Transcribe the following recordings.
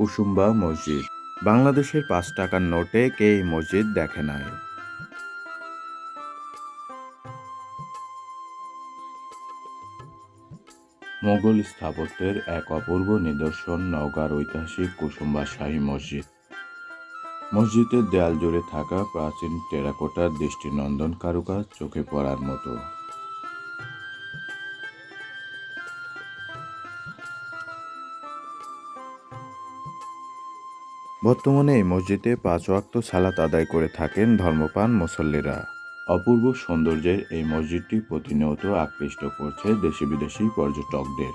কুসুম্বা মসজিদ। বাংলাদেশের পাঁচ টাকার নোটে কে এই মসজিদ দেখে নাই। মোগল স্থাপত্যের এক অপূর্ব নিদর্শন নওগাঁর ঐতিহাসিক কুসুম্বা শাহী মসজিদ। মসজিদের দেয়াল জুড়ে থাকা প্রাচীন টেরাকোটার দৃষ্টিনন্দন কারুকাজ চোখে পড়ার মতো। বর্তমানে এই মসজিদে পাঁচ ওয়াক্ত সালাত আদায় করে থাকেন ধর্মপান মুসল্লিরা। অপূর্ব সৌন্দর্যের এই মসজিদটি প্রতিনিয়ত আকৃষ্ট করছে দেশি বিদেশি পর্যটকদের।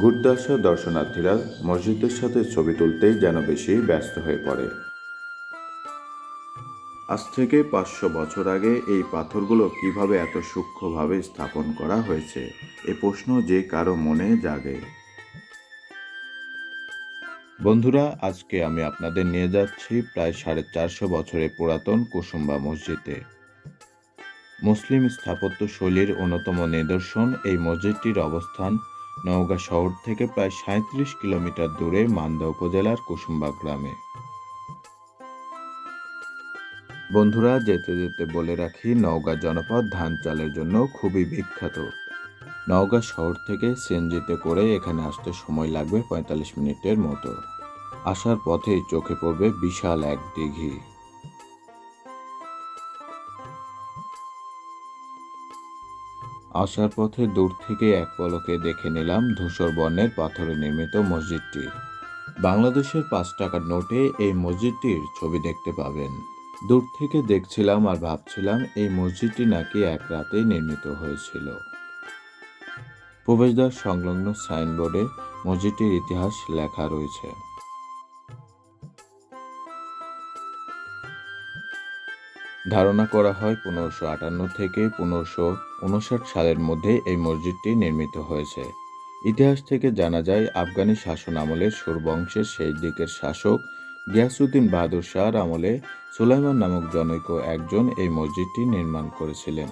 ঘুরতে আসা দর্শনার্থীরা মসজিদের সাথে ছবি তুলতেই যেন বেশি ব্যস্ত হয়ে পড়ে। আজ থেকে পাঁচশো বছর আগে এই পাথরগুলো কীভাবে এত সূক্ষ্মভাবে স্থাপন করা হয়েছে? এ প্রশ্ন যে কারও মনে জাগে। বন্ধুরা, আজকে আমি আপনাদের নিয়ে যাচ্ছি প্রায় সাড়ে চারশো বছরের পুরাতন কুসুম্বা মসজিদে। মুসলিম স্থাপত্য শৈলীর অন্যতম নিদর্শন এই মসজিদটির অবস্থান নওগাঁ শহর থেকে প্রায় সাঁত্রিশ কিলোমিটার দূরে মান্দা উপজেলার কুসুম্বা গ্রামে। বন্ধুরা, যেতে যেতে বলে রাখি, নওগাঁ জনপদ ধান চালের জন্য খুবই বিখ্যাত। নওগাঁ শহর থেকে সিএনজিতে করে এখানে আসতে সময় লাগবে পঁয়তাল্লিশ মিনিটের মতো। আসার পথেই চোখে পড়বে বিশাল এক দিঘি। আসার পথে দূর থেকে এক পলকে দেখে নিলাম ধূসর বর্ণের পাথরে নির্মিত মসজিদটি। বাংলাদেশের পাঁচ টাকার নোটে এই মসজিদটির ছবি দেখতে পাবেন। দূর থেকে দেখছিলাম আর ভাবছিলাম এই মসজিদটি নাকি এক রাতেই নির্মিত হয়েছিল। প্রবেশদ্বার সংলগ্ন সাইনবোর্ডে মসজিদটির ইতিহাস লেখা রয়েছে। ধারণা করা হয় পনেরোশো আটান্ন থেকে পনেরোশো উনষাট সালের মধ্যে এই মসজিদটি নির্মিত হয়েছে। ইতিহাস থেকে জানা যায়, আফগানি শাসন আমলের সুরবংশের শেষ দিকের শাসক গিয়াসুদ্দিন বাহাদুর শাহর আমলে সুলাইমান নামক জনৈক একজন এই মসজিদটি নির্মাণ করেছিলেন।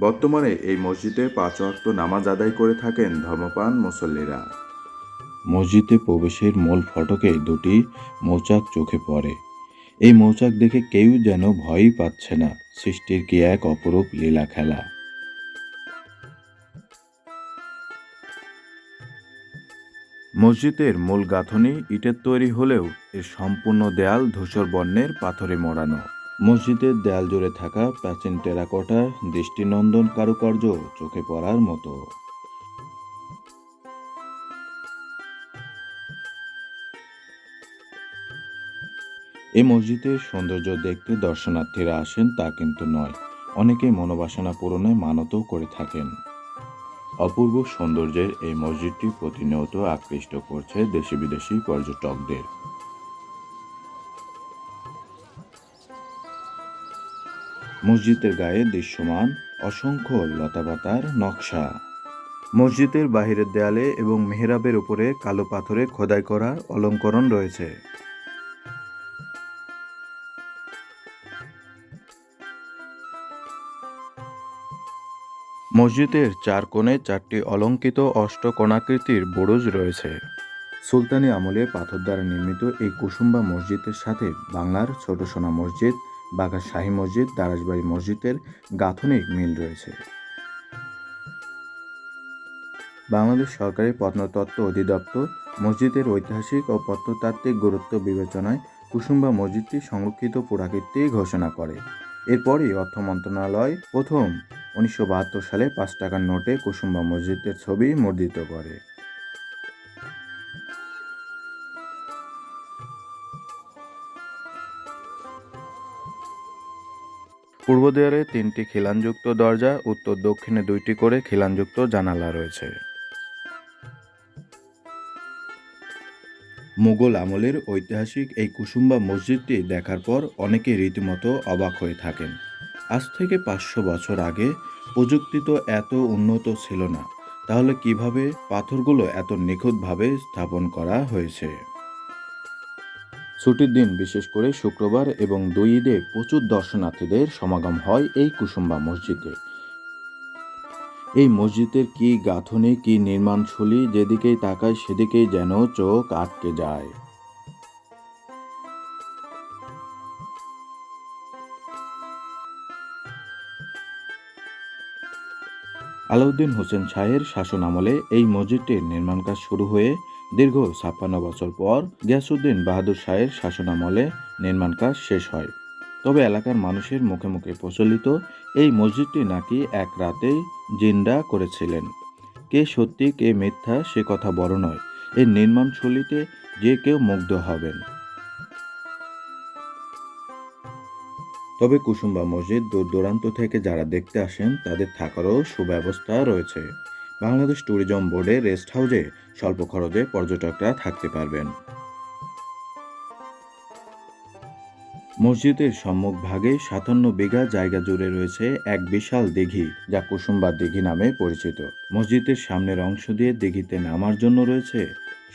বর্তমানে এই মসজিদে পাঁচ ওয়াক্ত নামাজ আদায় করে থাকেন ধর্মপান মুসল্লিরা। মসজিদে প্রবেশের মূল ফটকে দুটি মৌচাক চোখে পড়ে। এই মৌচাক দেখে কেউ যেন ভয়ই পাচ্ছে না সৃষ্টির কি এক অপরূপ লীলা খেলা মসজিদের মূল গাঁথনি ইটের তৈরি হলেও এর সম্পূর্ণ দেয়াল ধূসর বর্ণের পাথরে মোড়ানো। মসজিদের দেয়াল জুড়ে থাকা প্রাচীন টেরাকোটার দৃষ্টিনন্দন কারুকার্য চোখে পড়ার মতো। এই মসজিদের সৌন্দর্য দেখতে দর্শনার্থীরা আসেন তা কিন্তু নয় অনেকে মনোবাসনা পূরণে মানতও করে থাকেন। অপূর্ব সৌন্দর্যের এই মসজিদটি প্রতিনিয়ত আকৃষ্ট করছে দেশি বিদেশি পর্যটকদের। মসজিদের গায়ে দৃশ্যমান অসংখ্য লতাপাতার নকশা। মসজিদের বাহিরের দেয়ালে এবং মেহরাবের উপরে কালো পাথরে খোদাই করা অলঙ্করণ রয়েছে। মসজিদের চার কোণে চারটি অলঙ্কিত অষ্টকোণাকৃতির বুরুজ রয়েছে। সুলতানি আমলে পাথর দ্বারা নির্মিত এই কুসুম্বা মসজিদের সাথে বাংলার ছোট সোনা মসজিদ বাঘা শাহী মসজিদ, দারাজবাড়ি মসজিদের গাঁথনিক মিল রয়েছে। বাংলাদেশ সরকারের প্রত্নতত্ত্ব অধিদপ্তর মসজিদের ঐতিহাসিক ও প্রত্নতাত্ত্বিক গুরুত্ব বিবেচনায় কুসুম্বা মসজিদটি সংরক্ষিত পুরাকীর্তি ঘোষণা করে। এরপরই অর্থ মন্ত্রণালয় প্রথম উনিশশো বাহাত্তর সালে পাঁচ টাকার নোটে কুসুম্বা মসজিদের ছবি মুদ্রিত করে। পূর্ব দেয়ালে তিনটি খিলানযুক্ত দরজা, উত্তর দক্ষিণে দুইটি করে খিলানযুক্ত জানালা রয়েছে। মুঘল আমলের ঐতিহাসিক এই কুসুম্বা মসজিদটি দেখার পর অনেকে রীতিমতো অবাক হয়ে থাকেন। আজ থেকে পাঁচশো বছর আগে প্রযুক্তি তো এত উন্নত ছিল না, তাহলে কীভাবে পাথরগুলো এত নিখুঁতভাবে স্থাপন করা হয়েছে? ছুটির দিন বিশেষ করে শুক্রবার এবং দুই ঈদে প্রচুর দর্শনার্থীদের সমাগম হয় এই কুসুম্বা মসজিদে। এই মসজিদের কি গাঁথনি, কি নির্মাণশৈলী যেদিকেই তাকায় সেদিকেই যেন চোখ আটকে যায়। আলাউদ্দিন হোসেন শাহের শাসন আমলে এই মসজিদটির নির্মাণ কাজ শুরু হয়ে দীর্ঘ ছাপ্পান্ন বছর পর গিয়াসুদ্দিন বাহাদুর শাহের শাসন আমলে নির্মাণ কাজ শেষ হয়। তবে এলাকার মানুষের মুখে মুখে প্রচলিত এই মসজিদটি নাকি এক রাতেই জিন্দা করেছিলেন। কে সত্যি, কে মিথ্যা সে কথা বড় নয়। এই নির্মাণ শৈলীতে যে কেউ মুগ্ধ হবেন। তবে কুসুম্বা মসজিদ দূর দূরান্ত থেকে যারা দেখতে আসেন, তাদের থাকারও সুব্যবস্থা রয়েছে। বাংলাদেশ ট্যুরিজম বোর্ডে রেস্ট হাউসে স্বল্প খরচে পর্যটকরা থাকতে পারবেন। মসজিদের সম্মুখ ভাগে সাতান্ন বিঘা জায়গা জুড়ে রয়েছে এক বিশাল দিঘি, যা কুসুম্বা দিঘি নামে পরিচিত। মসজিদের সামনের অংশ দিয়ে দিঘিতে নামার জন্য রয়েছে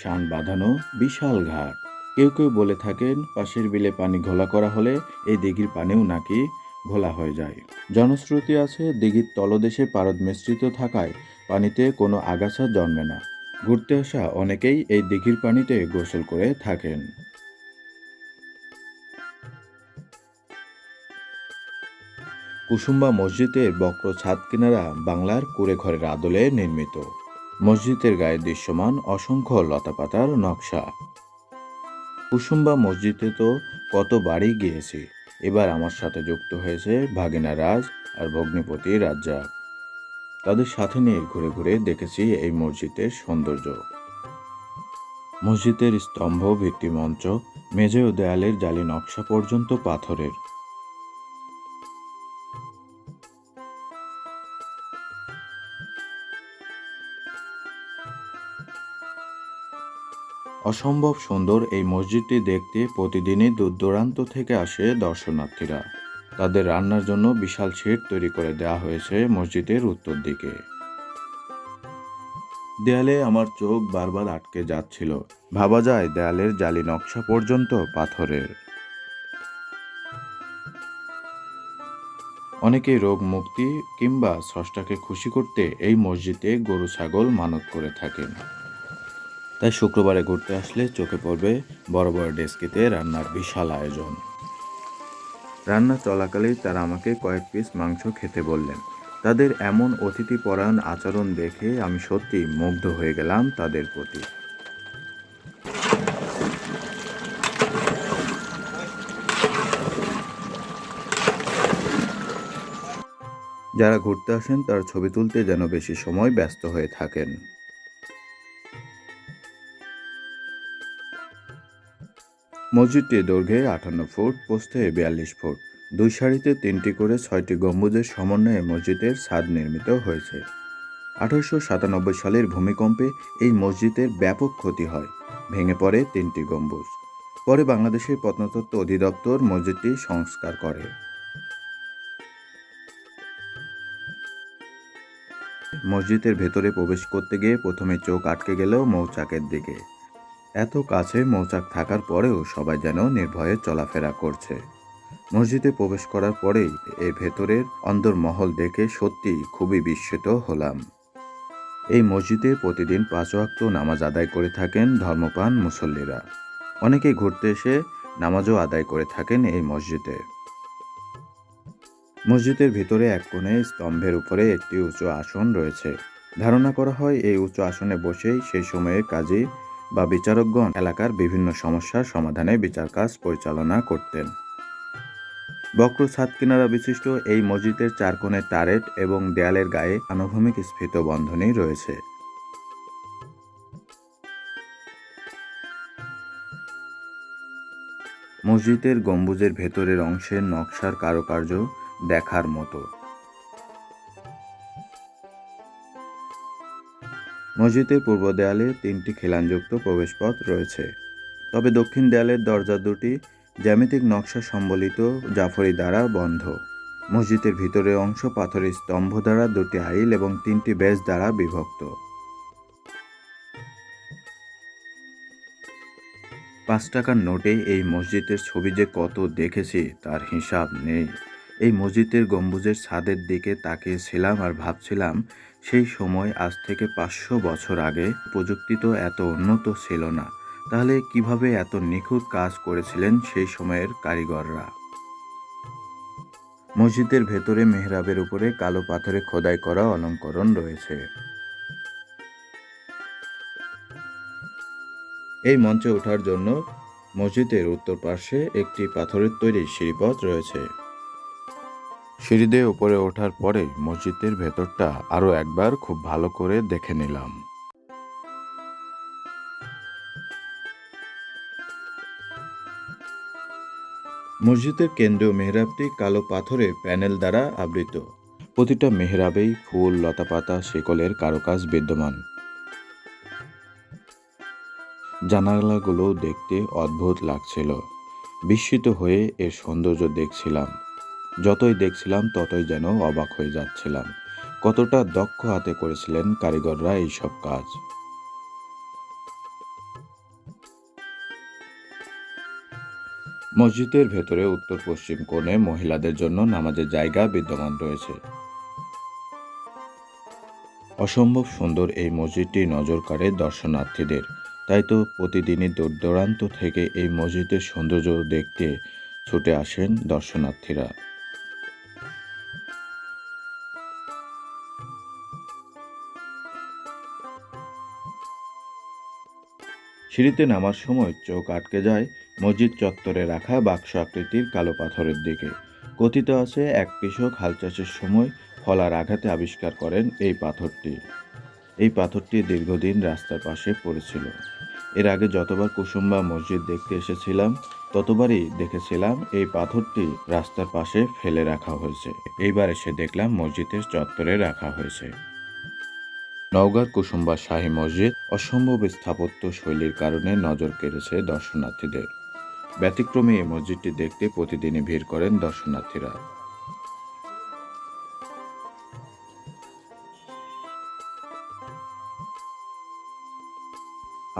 শান বাঁধানো বিশাল ঘাট। কেউ কেউ বলে থাকেন, পাশের বিলে পানি ঘোলা করা হলে এই দিঘির পানিও নাকি ঘোলা হয়ে যায়। জনশ্রুতি আছে, দিঘির তলদেশে পারদ মিশ্রিত থাকায় পানিতে কোনো আগাছা জন্মে না। ঘুরতে আসা অনেকেই এই দিঘির পানিতে গোসল করে থাকেন। কুসুম্বা মসজিদের বক্র ছাদ কিনারা বাংলার কুড়ে ঘরের আদলে নির্মিত। মসজিদের গায়ে দৃশ্যমান অসংখ্য লতাপাতার নকশা। কুসুম্বা মসজিদে তো কত বাড়ি গিয়েছি। এবার আমার সাথে যুক্ত হয়েছে ভাগিনা রাজ আর ভগ্নিপতি রাজ্জাক তাদের সাথে নিয়ে ঘুরে ঘুরে দেখেছি এই মসজিদের সৌন্দর্য। মসজিদের স্তম্ভ, ভিত্তিমঞ্চ, মেঝে ও দেয়ালের জালি নকশা পর্যন্ত পাথরের। অসম্ভব সুন্দর এই মসজিদটি দেখতে প্রতিদিনই দূর দূরান্ত থেকে আসে দর্শনার্থীরা। তাদের রান্নার জন্য বিশাল শেড তৈরি করে দেওয়া হয়েছে মসজিদের উত্তর দিকে। দেয়ালে আমার চোখ বারবার আটকে যাচ্ছিল। ভাবা যায় দেয়ালের জালি নকশা পর্যন্ত পাথরের। অনেকে রোগ মুক্তি কিংবা স্রষ্টাকে খুশি করতে এই মসজিদে গরু, ছাগল মানত করে থাকেন। তাই শুক্রবারে ঘুরতে আসলে চোখে পড়বে বড় বড় ডেস্কিতে রান্নার বিশাল আয়োজন। রান্না চলাকালেই তারা আমাকে কয়েক পিস মাংস খেতে বললেন। তাদের এমন অতিথিপরায়ণ আচরণ দেখে আমি সত্যি মুগ্ধ হয়ে গেলাম তাদের প্রতি। যারা ঘুরতে আসেন তার ছবি তুলতে যেন বেশি সময় ব্যস্ত হয়ে থাকেন। মসজিদটি দৈর্ঘ্যে আটান্ন ফুট প্রস্থে বিয়াল্লিশ ফুট। দুই সারিতে তিনটি করে ছয়টি গম্বুজের সমন্বয়ে মসজিদের ছাদ নির্মিত হয়েছে। আঠারোশো সাতানব্বই সালের ভূমিকম্পে এই মসজিদের ব্যাপক ক্ষতি হয়। ভেঙে পড়ে তিনটি গম্বুজ। পরে বাংলাদেশের প্রত্নতত্ত্ব অধিদপ্তর মসজিদটি সংস্কার করে। মসজিদের ভেতরে প্রবেশ করতে গিয়ে প্রথমে চোখ আটকে গেল মৌচাকের দিকে। এত কাছে মৌচাক থাকার পরেও সবাই যেন নির্ভয়ে চলাফেরা করছে। মসজিদে প্রবেশ করার পরেই এর ভেতরের অন্দরমহল দেখে সত্যি খুবই বিস্মিত হলাম। এই মসজিদে প্রতিদিন পাঁচ ওয়াক্ত নামাজ আদায় করে থাকেন ধর্মপান মুসল্লিরা। অনেকে ঘুরতে এসে নামাজও আদায় করে থাকেন এই মসজিদে। মসজিদের ভিতরে এক কোণে স্তম্ভের উপরে একটি উঁচু আসন রয়েছে। ধারণা করা হয় এই উঁচু আসনে বসেই সেই সময়ে কাজী বা বিচারকগণ এলাকার বিভিন্ন সমস্যার সমাধানে বিচার কাজ পরিচালনা করতেন। বক্র ছাদ কিনারা বিশিষ্ট এই মসজিদের চার কোণে টারেট এবং দেয়ালের গায়ে আনুভূমিক স্ফীত বন্ধনী রয়েছে। মসজিদের গম্বুজের ভেতরের অংশের নকশার কারুকার্য দেখার মতো। মসজিদের পূর্ব দেয়ালে তিনটি খিলানযুক্ত প্রবেশপথ রয়েছে। তবে দক্ষিণ দেয়ালের দরজা দুটি জ্যামিতিক নকশা সম্বলিত জাফরি দ্বারা বন্ধ। মসজিদের ভিতরে অংশ পাথরের স্তম্ভ দ্বারা দুটি আইল এবং তিনটি বেজ দ্বারা বিভক্ত। পাঁচ টাকার নোটে এই মসজিদের ছবি যে কত দেখেছি তার হিসাব নেই। এই মসজিদের গম্বুজের ছাদের দিকে তাকিয়েছিলাম আর ভাবছিলাম সেই সময় আজ থেকে পাঁচশো বছর আগে প্রযুক্তি তো এত উন্নত ছিল না। তাহলে কীভাবে এত নিখুঁত কাজ করেছিলেন সেই সময়ের কারিগররা? মসজিদের ভেতরে মেহরাবের উপরে কালো পাথরে খোদাই করা অলঙ্করণ রয়েছে। এই মঞ্চে ওঠার জন্য মসজিদের উত্তর পার্শ্বে একটি পাথরের তৈরি সিঁড়িপথ রয়েছে। সিঁড়ি দিয়ে উপরে ওঠার পরে মসজিদের ভেতরটা আরও একবার খুব ভালো করে দেখে নিলাম। মসজিদের কেন্দ্রীয় মেহরাবটি কালো পাথরের প্যানেল দ্বারা আবৃত। প্রতিটা মেহরাবেই ফুল, লতাপাতা, শিকলের কারুকাজ বিদ্যমান। জানালাগুলো দেখতে অদ্ভুত লাগছিল। বিস্মিত হয়ে এর সৌন্দর্য দেখছিলাম। যতই দেখছিলাম, ততই যেন অবাক হয়ে যাচ্ছিলাম। কতটা দক্ষ হাতে করেছিলেন কারিগররা এইসব কাজ। মসজিদের ভেতরে উত্তর পশ্চিম কোণে মহিলাদের জন্য নামাজের জায়গা বিদ্যমান রয়েছে। অসম্ভব সুন্দর এই মসজিদটি নজর কাড়ে দর্শনার্থীদের। তাই তো প্রতিদিনই দূর দূরান্ত থেকে এই মসজিদের সৌন্দর্য দেখতে ছুটে আসেন দর্শনার্থীরা। সিঁড়িতে নামার সময় চোখ আটকে যায় মসজিদ চত্বরে রাখা বাক্স আকৃতির কালো পাথরের দিকে। কথিত আছে, এক কৃষক হাল চাষের সময় ফলার আঘাতে আবিষ্কার করেন এই পাথরটি। এই পাথরটি দীর্ঘদিন রাস্তার পাশে পড়েছিল। এর আগে যতবার কুসুম্বা মসজিদ দেখতে এসেছিলাম, ততবারই দেখেছিলাম এই পাথরটি রাস্তার পাশে ফেলে রাখা হয়েছে। এইবার এসে দেখলাম মসজিদের চত্বরে রাখা হয়েছে। নওগাঁর কুসুম্বা শাহী মসজিদ অসম্ভব স্থাপত্য শৈলীর কারণে নজর কেড়েছে দর্শনার্থীদের। ব্যতিক্রমে এই মসজিদটি দেখতে প্রতিদিনই ভিড় করেন দর্শনার্থীরা।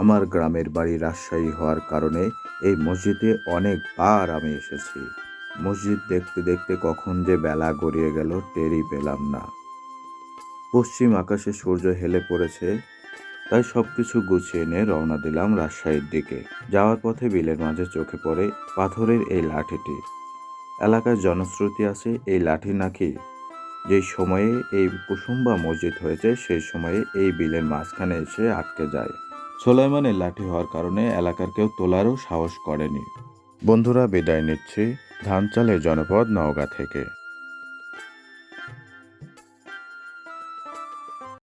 আমার গ্রামের বাড়ি রাজশাহী হওয়ার কারণে এই মসজিদে অনেকবার আমি এসেছি। মসজিদ দেখতে দেখতে কখন যে বেলা গড়িয়ে গেল টেরই পেলাম না। পশ্চিম আকাশে সূর্য হেলে পড়েছে, তাই সব কিছু গুছিয়ে নিয়ে রওনা দিলাম রাজশাহীর দিকে। যাওয়ার পথে বিলের মাঝে চোখে পড়ে পাথরের এই লাঠিটি। এলাকায় জনশ্রুতি আছে, এই লাঠি নাকি যেই সময়ে এই কুসুম্বা মসজিদ হয়েছে, সেই সময়ে এই বিলের মাঝখানে এসে আটকে যায়। সোলাইমানের লাঠি হওয়ার কারণে এলাকার কেউ তোলারও সাহস করেনি। বন্ধুরা, বিদায় নিচ্ছি। ধান চালের জনপদ নওগাঁ থেকে।